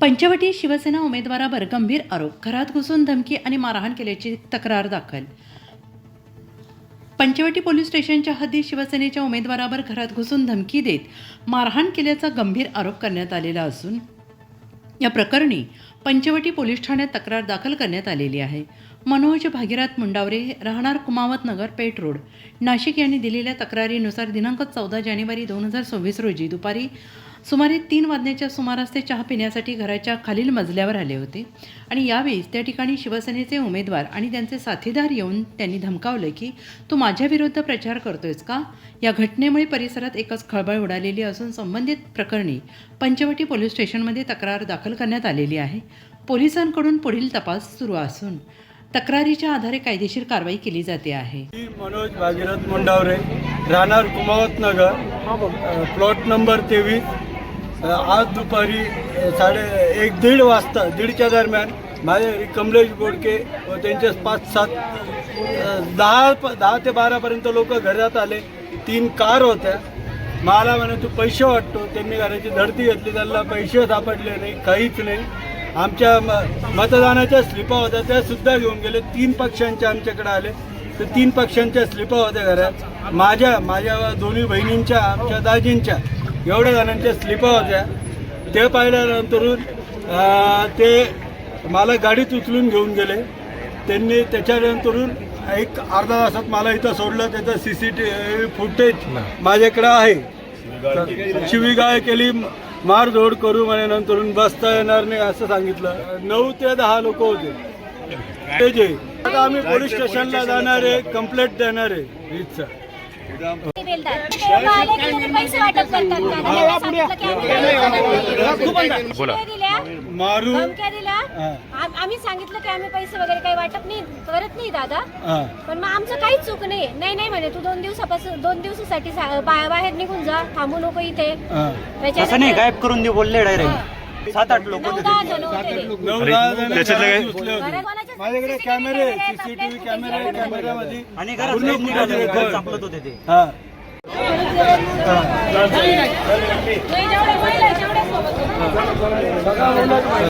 पंचवटी शिवसेना उमेदवारावर गंभीर आरोप घरात घुसून धमकी आणि मारहाण केल्याची तक्रार दाखल. पंचवटी पोलीस स्टेशनच्या हद्दीत शिवसेनेच्या उमेदवारावर घरात घुसून धमकी देत मारहाण केल्याचा गंभीर आरोप करण्यात आलेला असून या प्रकरणी पंचवटी पोलीस ठाण्यात तक्रार दाखल करण्यात आलेली आहे. मनोज भागीरथ मुंडावरे राहणार कुमावत नगर पेठ रोड. नाशिक यांनी दिलेल्या तक्रारीनुसार दिनांक चौदा जानेवारी दोन हजार सव्वीस रोजी दुपारी सुमारे तीन वाजण्याच्या सुमारास ते चहा पिण्यासाठी घराच्या खालील मजल्यावर आले होते. आणि यावेळी त्या ठिकाणी शिवसेनेचे उमेदवार आणि त्यांचे साथीदार येऊन त्यांनी धमकावलं की तू माझ्या विरुद्ध प्रचार करतोयस का? या घटनेमुळे परिसरात एकच खळबळ उडालेली असून संबंधित प्रकरणी पंचवटी पोलीस स्टेशनमध्ये तक्रार दाखल करण्यात आलेली आहे. पोलिसांकडून पुढील तपास सुरू असून तक्रारीच्या आधारे कायदेशीर कारवाई केली जाते आहे. मनोज भागीरथ मुंडावरे राहणार कुमावत नगर प्लॉट नंबर तेवीस आज दुपारी साडे एक दीड वाजता दीडच्या दरम्यान माझे कमलेश बोडके व त्यांचे पाच सात दहा प- दहा ते बारापर्यंत लोक घरात आले. तीन कार होत्या. मला म्हणे तू पैसे वाटतो. त्यांनी घराची धडती घेतली. त्यांना पैसे सापडले नाही काहीच नाही. आमच्या म- मतदानाच्या स्लिपा होत्या. त्या सुद्धा घेऊन गेले. तीन पक्षांच्या आमच्याकडे आले. तर तीन पक्षांच्या स्लिपा होत्या घरात. माझ्या माझ्या दोन्ही बहिणींच्या आमच्या दाजींच्या. एवढ्या जणांच्या स्लिपा होत्या. ते पाहिल्यानंतरून अं, ते मला गाडीत उचलून घेऊन गेले. त्यांनी त्याच्यानंतरून एक अर्धा तासात मला इथं सोडलं. त्याचं सी सी टी फुटेज माझ्याकडे आहे. शिवीगाळ केली. मारझोड करू म्हणे बसता येणार नाही असं सांगितलं. नऊ ते दहा लोक होते. ते जे आता आम्ही पोलीस स्टेशनला जाणार आहे. कंप्लेंट देणार आहे. दिल्या मारू दिल्या हा. आम- आम्ही सांगितलं की आम्ही पैसे वगैरे काही वाटप नाही करत नाही दादा हा. पण मग आमचं काहीच चूक नाही नाही नाही म्हणे तू दोन दिवसापासून दोन दिवसासाठी सा- बा- बाहेर निघून जा थांबू नको इथे. त्याच्यानंतर- असं नाही गायब करून दे बोलले डायरेक्ट सात आठ लोक नऊ दहा जण होते ते. नऊ दहा जण त्याच्यातले काय? घरात घुसले होते. घरात कोणाचे माझ्याकडे कॅमेरे सीसीटीव्ही कॅमेरे कॅमेऱ्यामध्ये. आणि घरात पूर्ण footage निघाली, record. चापलत होते ते. हा.